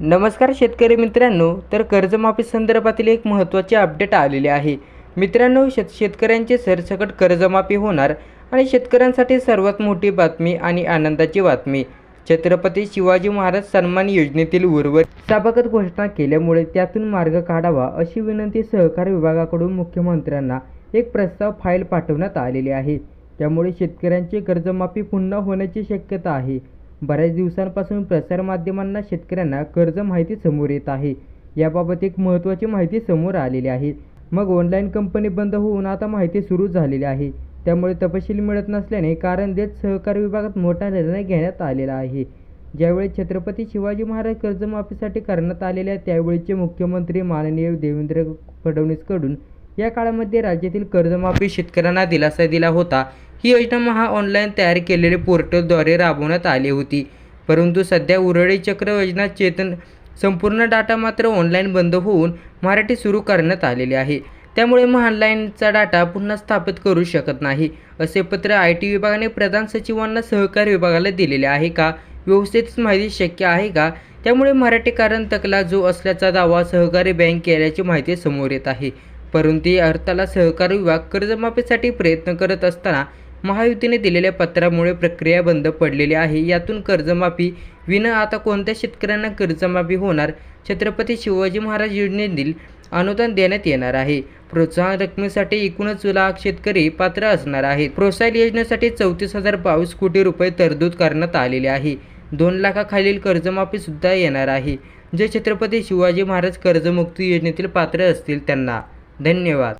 नमस्कार शेतकरी मित्रांनो तर कर्जमाफी संदर्भातील एक महत्त्वाचे अपडेट आलेले आहे. मित्रांनो शेत शेतकऱ्यांचे सरसकट कर्जमाफी होणार आणि शेतकऱ्यांसाठी सर्वात मोठी बातमी आणि आनंदाची बातमी. छत्रपती शिवाजी महाराज सन्मान योजनेतील उर्वरित सभागत घोषणा केल्यामुळे त्यातून मार्ग काढावा अशी विनंती सहकार विभागाकडून मुख्यमंत्र्यांना एक प्रस्ताव फाईल पाठवण्यात आलेली आहे. त्यामुळे शेतकऱ्यांची कर्जमाफी पुन्हा होण्याची शक्यता आहे. बऱ्याच दिवसांपासून प्रसारमाध्यमांना शेतकऱ्यांना कर्ज माहिती समोर येत आहे. याबाबत एक महत्त्वाची माहिती समोर आलेली आहे. मग ऑनलाईन कंपनी बंद होऊन आता माहिती सुरू झालेली आहे. त्यामुळे तपशील मिळत नसल्याने कारण देत सहकार विभागात मोठा निर्णय घेण्यात आलेला आहे. ज्यावेळी छत्रपती शिवाजी महाराज कर्जमाफीसाठी करण्यात आलेल्या त्यावेळीचे मुख्यमंत्री माननीय देवेंद्र फडणवीसकडून या काळामध्ये राज्यातील कर्जमाफी शेतकऱ्यांना दिलासा दिला होता. ही योजना महा ऑनलाईन तयार केलेले पोर्टलद्वारे राबवण्यात आली होती. परंतु सध्या उरळी चक्र योजना चेतन संपूर्ण डाटा मात्र ऑनलाईन बंद होऊन मराठी सुरू करण्यात आलेली आहे. त्यामुळे महानलाईनचा डाटा पुन्हा स्थापित करू शकत नाही असे पत्र आय टी विभागाने प्रधान सचिवांना सहकार विभागाला दिलेले आहे का? व्यवस्थित माहिती शक्य आहे का? त्यामुळे मराठी कारण तकला जो असल्याचा दावा सहकारी बँक केल्याची माहिती समोर येत आहे. परंतु या अर्थाला सहकार विभाग कर्जमाफीसाठी प्रयत्न करत असताना महायुतीने दिलेल्या पत्रामुळे प्रक्रिया बंद पडलेली आहे. यातून कर्जमाफी विना आता कोणत्या शेतकऱ्यांना कर्जमाफी होणार? छत्रपती शिवाजी महाराज योजनेतील अनुदान देण्यात येणार आहे. प्रोत्साहन रकमेसाठी एकूणच लाख शेतकरी पात्र असणार आहेत. प्रोत्साहन योजनेसाठी चौतीस हजार बावीस कोटी रुपये तरतूद करण्यात आलेले आहे. दोन लाखाखालील कर्जमाफीसुद्धा येणार आहे. जे छत्रपती शिवाजी महाराज कर्जमुक्ती योजनेतील पात्र असतील त्यांना. धन्यवाद.